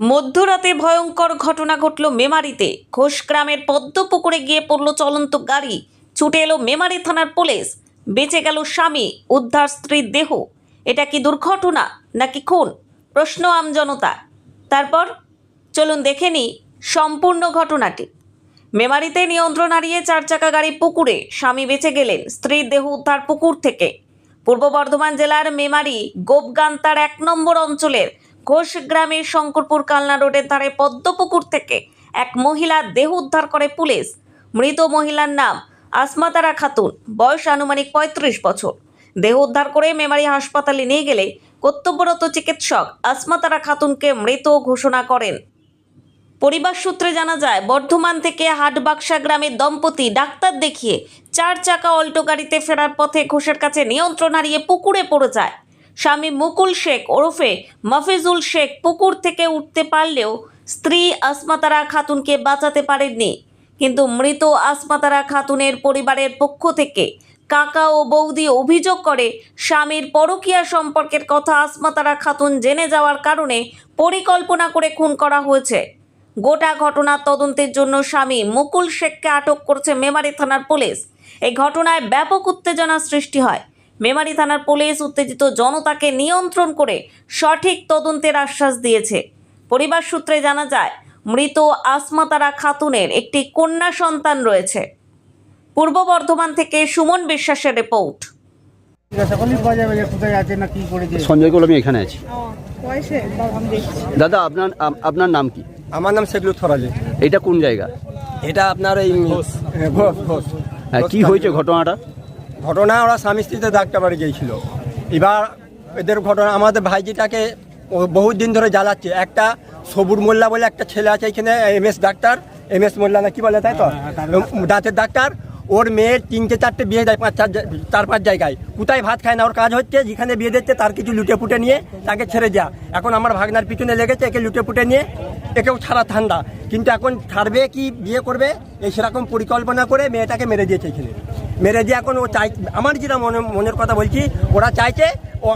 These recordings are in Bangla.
মধ্যরাতে ভয়ঙ্কর ঘটনা ঘটল মেমারিতে। ঘোষগ্রামের পদ্মপুকুরে গিয়ে পড়ল চলন্ত গাড়ি। ছুটে এলো মেমারি থানার পুলিশ। বেঁচে গেল স্বামী, উদ্ধার স্ত্রীর দেহ। এটা কি দুর্ঘটনা, নাকি খুন? প্রশ্ন আমজনতা তারপর চলুন দেখে নিই সম্পূর্ণ ঘটনাটি। মেমারিতে নিয়ন্ত্রণ হারিয়ে চার চাকা গাড়ি পুকুরে স্বামী বেঁচে গেলেন, স্ত্রীর দেহ উদ্ধার পুকুর থেকে। পূর্ব বর্ধমান জেলার মেমারি গোপগান্তার এক নম্বর অঞ্চলের ঘোষ গ্রামের শঙ্করপুর কালনা রোডের ধারে পদ্মপুকুর থেকে এক মহিলার দেহ উদ্ধার করে পুলিশ। মৃত মহিলার নাম আসমাতারা খাতুন, বয়স আনুমানিক পঁয়ত্রিশ বছর। দেহ উদ্ধার করে মেমারি হাসপাতালে নিয়ে গেলে কর্তব্যরত চিকিৎসক আসমাতারা খাতুনকে মৃত ঘোষণা করেন। পরিবার সূত্রে জানা যায়, বর্ধমান থেকে হাটবাক্সা গ্রামের দম্পতি ডাক্তার দেখিয়ে চার চাকা অল্টো গাড়িতে ফেরার পথে ঘোষের কাছে নিয়ন্ত্রণ হারিয়ে পুকুরে পড়ে যায়। স্বামী মুকুল শেখ ওরফে মফিজুল শেখ পুকুর থেকে উঠতে পারলেও স্ত্রী আসমাতারা খাতুনকে বাঁচাতে পারেননি। কিন্তু মৃত আসমাতারা খাতুনের পরিবারের পক্ষ থেকে কাকা ও বৌদি অভিযোগ করে স্বামীর পরকীয়া সম্পর্কের কথা আসমাতারা খাতুন জেনে যাওয়ার কারণে পরিকল্পনা করে খুন করা হয়েছে। গোটা ঘটনার তদন্তের জন্য স্বামী মুকুল শেখকে আটক করেছে মেমারি থানার পুলিশ। এই ঘটনায় ব্যাপক উত্তেজনা সৃষ্টি হয়। মেমারি থানার পুলিশ উত্তেজিত জনতাকে নিয়ন্ত্রণ করে সঠিক তদন্তের আশ্বাস দিয়েছে। পরিবার সূত্রে জানা যায় মৃত আসমাতারা খাতুনের একটি কন্যা সন্তান রয়েছে। পূর্ব বর্ধমান থেকে সুমন বিশ্বাসের রিপোর্ট। সঞ্জয় গোল আমি এখানে আছি? দাদা আপনার আপনার নাম কি? আমার নাম শেখলু এটা কোন জায়গা? এটা আপনার এই হ্যাঁ, হ্যাঁ, কি হয়েছে ঘটনাটা? ঘটনা ওরা স্বামী স্ত্রীতে ডাক্তার বাড়ি গিয়েছিল। এবার এদের ঘটনা আমাদের ভাইজিটাকে ও বহুত দিন ধরে জ্বালাচ্ছে। একটা সবুর মোল্লা বলে একটা ছেলে আছে এখানে M S doctor M S Mollah না কি বলে তাই তো? দাঁতের ডাক্তার। ওর মেয়ের তিনটে চারটে বিয়ে দেয় পাঁচ চার চার পাঁচ জায়গায়। কোথায় ভাত খায় না ওর কাজ হচ্ছে যেখানে বিয়ে দিচ্ছে তার কিছু লুটে পুটে নিয়ে তাকে ছেড়ে যা এখন আমার ভাগনার পিছনে লেগেছে একে লুটে পুটে নিয়ে একেও ছাড়া ঠান্ডা কিন্তু এখন ছাড়বে কি বিয়ে করবে এই সেরকম পরিকল্পনা করে মেয়েটাকে মেরে দিয়েছে এখানে। মেরে দিয়ে এখন ও চাই আমার যেটা মনে মনের কথা বলছি ওরা চাইছে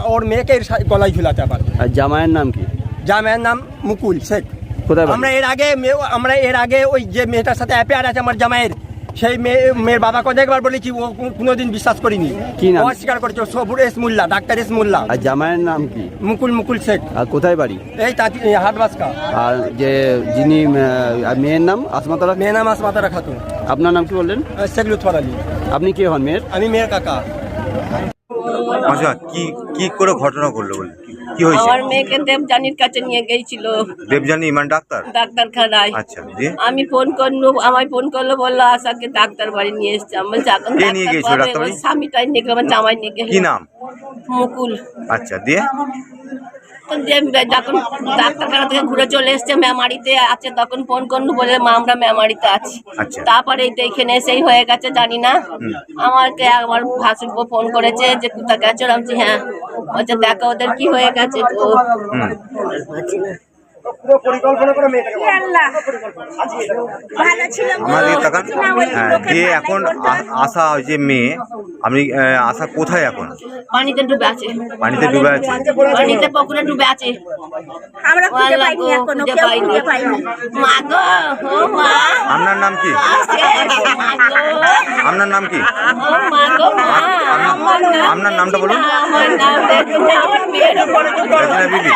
ওর মেয়েকে গলায় ঝুলাতে পারে আর জামাইয়ের নাম কি? যা মেয়ের নাম মুকুল শেখ। কোথায় আমরা এর আগে আমরা এর আগে ওই যে মেয়েটার সাথে অ্যাপেয়ার আছে আমার জামাইয়ের সেই মেয়ে মেয়ের বাবাকে অনেকবার বলেছি ও কোনো- কোনোদিন বিশ্বাস করিনি। কি নাম? ও অস্বীকার করেছে সবুর এস মোল্লা ডাক্তার এস মোল্লা। আর জামাইয়ের নাম কি? মুকুল মুকুল শেখ। আর কোথায় বাড়ি? এই তাঁতি হাট বাসকা। আর যে যিনি মেয়ের নাম? আসমাতারা মেয়ের নাম আসমাতারা খাতুন। আপনার নাম কি বললেন? শেখ লুৎফর আলী। আপনি কে হন মেয়ের? আমি মেয়ের কাকা। আচ্ছা কি কি করে ঘটনা ঘটলো বলে কি- কি হয়েছে? আমার মেয়েকে দেবযানীর কাছে নিয়ে গেছিল দেবজানি ইমান ডাক্তার? ডাক্তারখানায়। আচ্ছা দিয়ে? আমি ফোন করল আমায় ফোন করল বলল আশাকে ডাক্তার বাড়ি নিয়ে এসছে। আমি বলছি এখন কে নিয়ে ডাক্তার ডাক্তার বাড়ি? স্বামীটাই নিয়ে গেলো আমার জামাই নিয়ে গেল। কি নাম? মুকুল। আচ্ছা দিয়ে? তো যে যখন ডাক্তারখানা থেকে ঘুরে চলে এসছে মেমারিতে আছে তখন ফোন করুন বলে মা আমরা মেমারিতে আছি। আচ্ছা। তারপরে এই তো এখানে এসেই হয়ে গেছে জানি না। আমাকে আমার ভাসুর ফোন করেছে যে কোথা গেছো? আমি হ্যাঁ। বলছে দেখো ওদের কি হয়ে গেছে। হ্যাঁ দিয়ে এখন আশা যে মেয়ে আপনি আশা কোথায় এখন? পানিতে ডুবে আছে। পানিতে ডুবে আছে? পানিতে পুকুরে ডুবে আছে। আমরা খুঁজে পাইনি এখনও কেউ খুঁজে পাইনি। মা গো ও মা। আপনার নাম কি? আপনার নাম কি? মা গো, মা, আপনার- নামটা বলুন। আমার নাম দেখুন, আমার মেয়ের উপরে তো রচনা বিবি